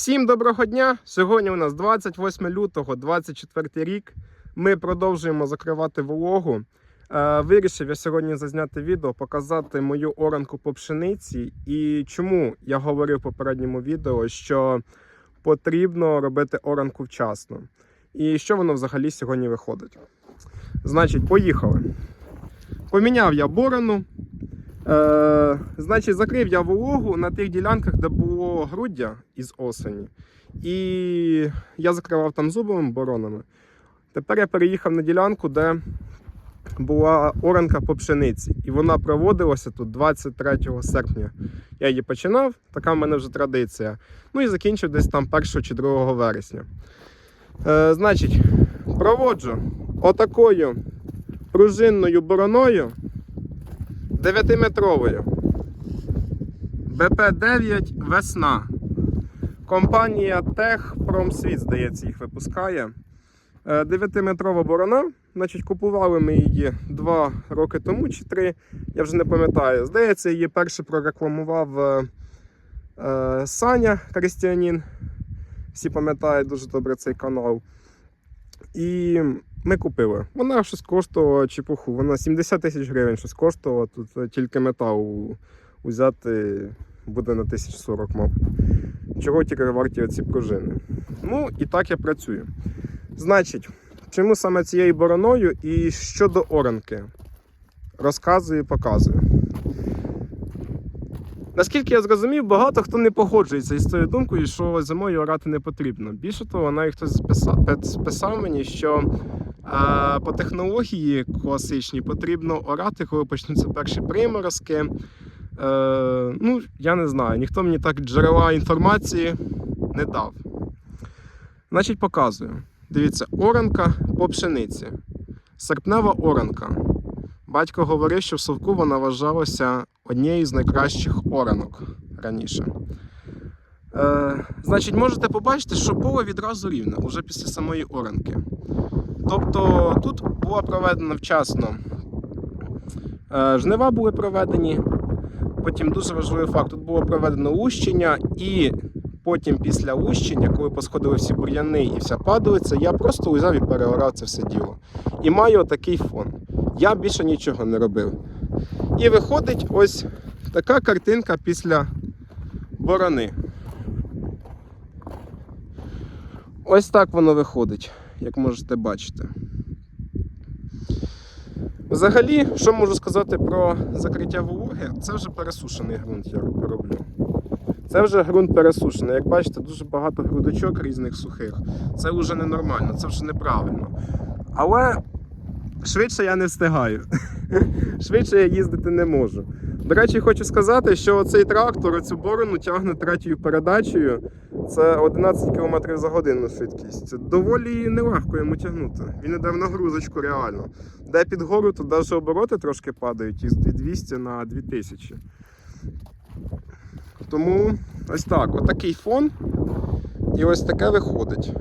Всім доброго дня! Сьогодні у нас 28 лютого, 24 рік. Ми продовжуємо закривати вологу. Е, Вирішив я сьогодні зазняти відео, показати мою оранку по пшениці і чому я говорив в попередньому відео, що потрібно робити оранку вчасно. І що воно взагалі сьогодні виходить. Значить, поїхали. Поміняв я борону. Е, значить, закрив я вологу на тих ділянках, де було груддя із осені. І я закривав там зубовими боронами. Тепер я переїхав на ділянку, де була оранка по пшениці. І вона проводилася тут 23 серпня. Я її починав, така в мене вже традиція. Ну і закінчив десь там 1 чи 2 вересня. Е, значить, проводжу отакою пружинною бороною 9-метровою. БП-9 весна. Компанія Техпромсвіт, здається, їх випускає. 9-метрова борона. Значить, купували ми її 2 роки тому чи 3, я вже не пам'ятаю. Здається, її перше прорекламував е, е, Саня Християнін. Всі пам'ятають дуже добре цей канал. І ми купили. Вона щось коштувала чепуху. Вона 70 тисяч гривень щось коштувала. Тут е, тільки метал взяти буде на 1040, мабуть. Чого тільки варті оці пружини. Ну і так я працюю. Значить, чому саме цією бороною і щодо оранки? Розказую показую. Наскільки я зрозумів, багато хто не погоджується із тою думкою, що зимою орати не потрібно. Більше того, навіть хтось списав мені, що по технології класичній потрібно орати, коли почнуться перші приморозки. Е, ну, я не знаю, ніхто мені так джерела інформації не дав. Значить, показую. Дивіться, оранка по пшениці. Серпнева оранка. Батько говорив, що в совку вона вважалася однією з найкращих оранок раніше. Е, значить, можете побачити, що поле відразу рівне уже після самої оранки. Тобто тут була проведена вчасно. Е, жнива були проведені. Потім дуже важливий факт: тут було проведено лущення, і потім після лущення, коли посходили всі бур'яни і вся падалиця, я просто узяв і переорав це все діло. І маю отакий фон. Я більше нічого не робив. І виходить ось така картинка після борони. Ось так воно виходить, як можете бачити. Взагалі, що можу сказати про закриття вологи, це вже пересушений ґрунт я роблю. Це вже ґрунт пересушений. Як бачите, дуже багато грудочок різних сухих. Це вже ненормально, це вже неправильно. Але швидше я не встигаю. Швидше я їздити не можу. До речі, хочу сказати, що цей трактор цю борону тягне третьою передачею. Це 11 км за годину швидкість. Це доволі нелегко йому тягнути. Він іде в нагрузочку реально. Де під гору, то навіть обороти трошки падають із 2200 на 2000. Тому ось так, отакий фон. І ось таке виходить.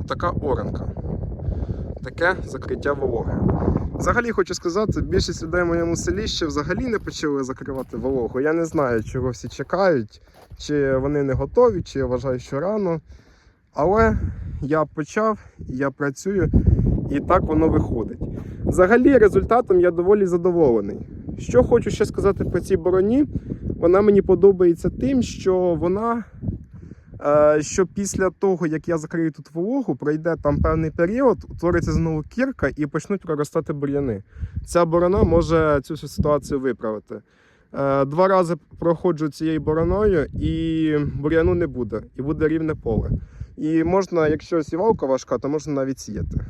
Отака оранка. Таке закриття вологи. Взагалі хочу сказати, більшість людей в моєму селі ще взагалі не почали закривати вологу. Я не знаю, чого всі чекають, чи вони не готові, чи я вважаю, що рано. Але я почав, я працюю, і так воно виходить. Взагалі, результатом я доволі задоволений. Що хочу ще сказати про цій бороні, вона мені подобається тим, що вона. Е, Що після того, як я закрию тут вологу, пройде там певний період, утвориться знову кірка і почнуть проростати бур'яни. Ця борона може цю всю ситуацію виправити. Е, Два рази проходжу цією бороною, і бур'яну не буде, і буде рівне поле. І можна, якщо сівалка важка, то можна навіть сіяти.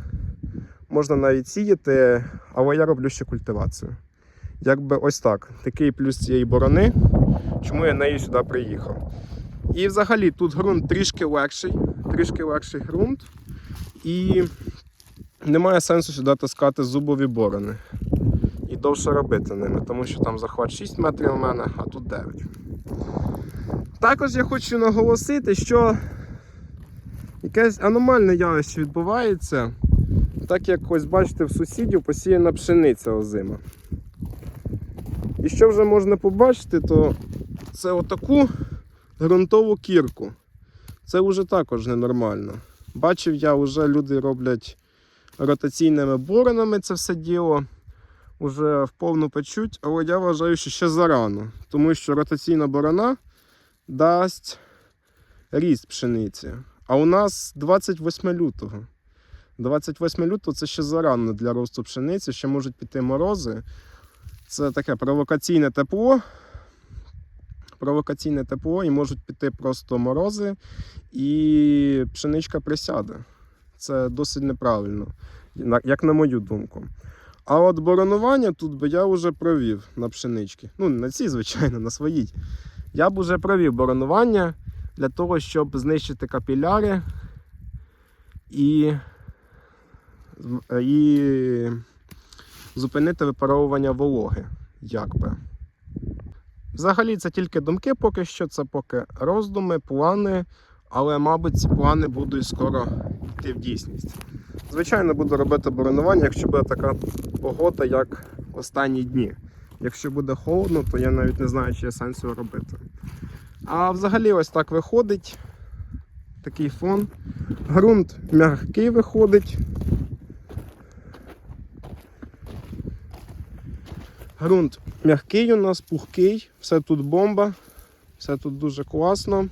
Можна навіть сіяти, але я роблю ще культивацію. Якби ось так. Такий плюс цієї борони, чому я нею сюди приїхав. І взагалі тут ґрунт трішки легший, трішки легший ґрунт. І немає сенсу сюди таскати зубові борони. І довше робити ними, тому що там захват 6 метрів у мене, а тут 9. Також я хочу наголосити, що якесь аномальне явище відбувається, так як ось бачите, в сусідів посіяна пшениця озима. І що вже можна побачити, то це отаку ґрунтову кірку. Це вже також ненормально. Бачив я, вже люди роблять ротаційними боронами це все діло. Уже в повну печуть, але я вважаю, що ще зарано, тому що ротаційна борона дасть ріст пшениці. А у нас 28 лютого. 28 лютого це ще зарано для росту пшениці, ще можуть піти морози. Це таке провокаційне тепло. Провокаційне тепло і можуть піти просто морози, і пшеничка присяде. Це досить неправильно, як на мою думку. А от боронування тут би я вже провів на пшенички. Ну, не на цій, звичайно, на своїй. Я б вже провів боронування для того, щоб знищити капіляри і, і зупинити випаровування вологи. Як би. Взагалі, це тільки думки поки що, це поки роздуми, плани, але, мабуть, ці плани будуть скоро йти в дійсність. Звичайно, буду робити боронування, якщо буде така погода, як останні дні. Якщо буде холодно, то я навіть не знаю, чи є сенс його робити. А взагалі ось так виходить. Такий фон. Грунт м'який виходить. Грунт м'який у нас, пухкий, все тут бомба, все тут дуже класно.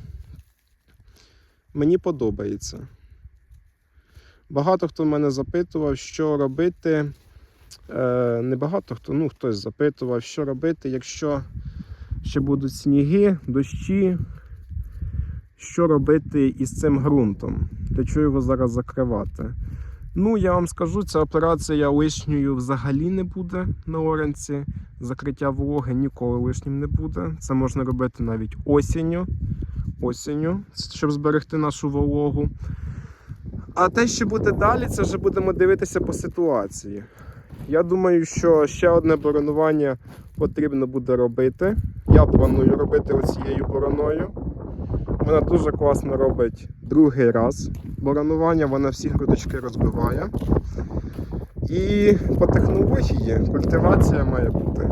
Мені подобається. Багато хто мене запитував, що робити. Е, не багато хто, ну хтось запитував, що робити, якщо ще будуть сніги, дощі. Що робити із цим ґрунтом? Для чого його зараз закривати? Ну, я вам скажу, ця операція лишньою взагалі не буде на оранці. Закриття вологи ніколи лишнім не буде. Це можна робити навіть осінню, осінню, щоб зберегти нашу вологу. А те, що буде далі, це вже будемо дивитися по ситуації. Я думаю, що ще одне боронування потрібно буде робити. Я планую робити оцією бороною. Вона дуже класно робить другий раз боронування, вона всі грудочки розбиває. І по технології культивація має бути.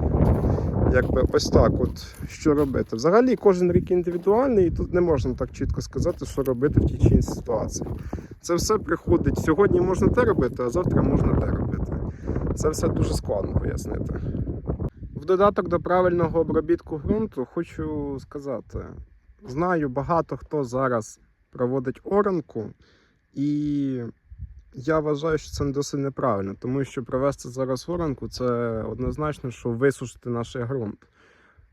Якби ось так, от що робити. Взагалі кожен рік індивідуальний, і тут не можна так чітко сказати, що робити в тій чи іншій ситуації. Це все приходить. Сьогодні можна те робити, а завтра можна те робити. Це все дуже складно пояснити. В додаток до правильного обробітку ґрунту хочу сказати: знаю багато хто зараз проводить оранку, і я вважаю, що це досить неправильно, тому що провести зараз оранку це однозначно, що висушити наш ґрунт.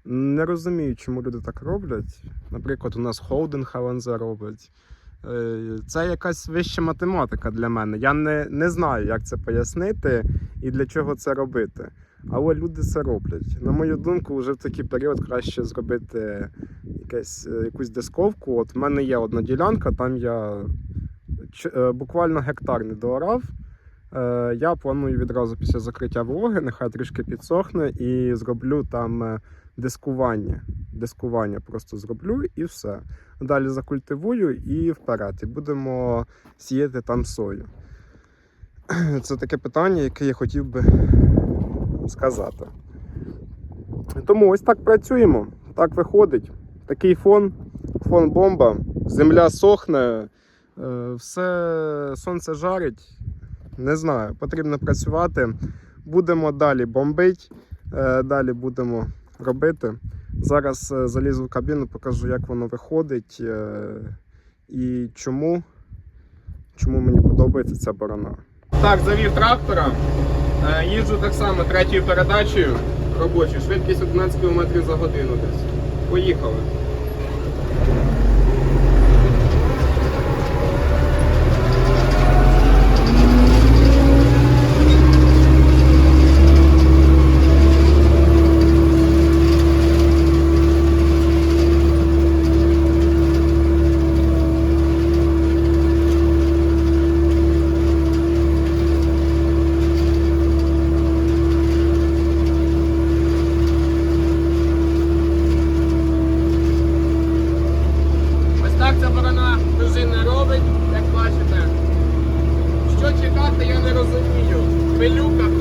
Не розумію, чому люди так роблять. Наприклад, у нас холдинг ЛНЗ робить. Е, Це якась вища математика для мене. Я не, не знаю, як це пояснити і для чого це робити. Але люди це роблять. На мою думку, вже в такий період краще зробити якесь, е, якусь дисковку. От в мене є одна ділянка, там я е, буквально гектар не доорав. Е, Я планую відразу після закриття вологи, нехай трішки підсохне, і зроблю там дискування. Дискування просто зроблю і все. Далі закультивую і вперед. І будемо сіяти там сою. Це таке питання, яке я хотів би сказати. Тому ось так працюємо, так виходить. Такий фон, фон бомба, земля сохне, е, все сонце жарить. Не знаю, потрібно працювати. Будемо далі бомбити, е, далі будемо робити. Зараз е, залізу в кабіну, покажу, як воно виходить і чому, чому мені подобається ця борона. Так, завів трактора. Е, Їжджу так само третьою передачею робочою. Швидкість 11 км за годину десь. Поїхали. я не розумію. Пилюка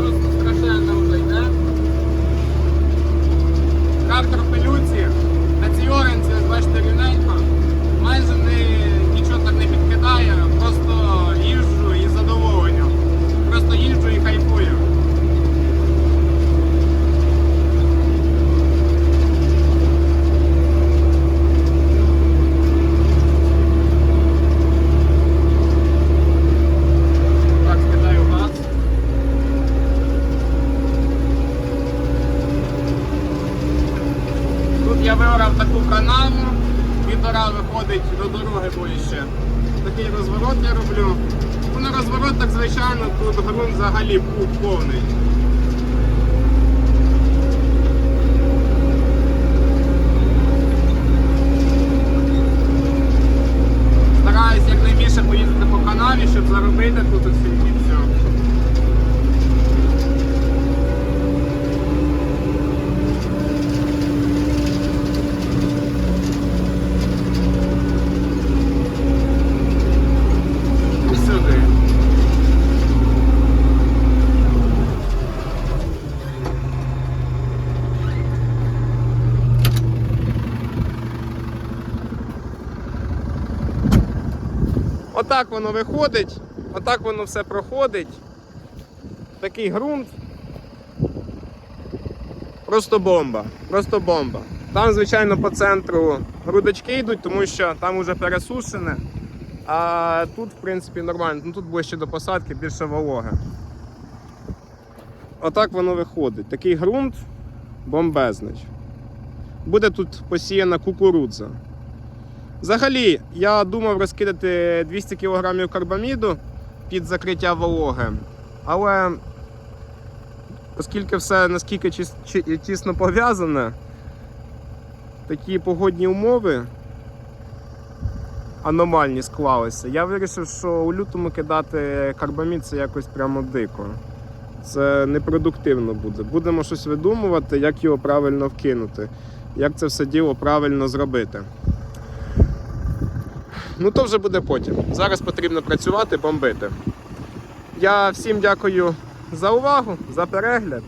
Ну, на розворот, так звичайно, тут грунт взагалі був повний. Стараюсь якнайбільше поїздити по канаві, щоб заробити тут усі і все. І сюди. Отак воно виходить, отак воно все проходить. Такий ґрунт. Просто бомба. Просто бомба. Там, звичайно, по центру грудочки йдуть, тому що там вже пересушене. А тут, в принципі, нормально. Ну, тут ближче до посадки, більше вологе. Отак воно виходить. Такий ґрунт бомбезний. Буде тут посіяна кукурудза. Взагалі, я думав розкидати 200 кг карбаміду під закриття вологи, але оскільки все наскільки тісно пов'язане, такі погодні умови аномальні склалися, я вирішив, що у лютому кидати карбамід це якось прямо дико. Це непродуктивно буде. Будемо щось видумувати, як його правильно вкинути, як це все діло правильно зробити. Ну то вже буде потім. Зараз потрібно працювати, бомбити. Я всім дякую за увагу, за перегляд.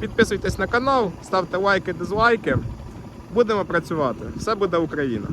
Підписуйтесь на канал, ставте лайки, дизлайки. Будемо працювати. Все буде Україна.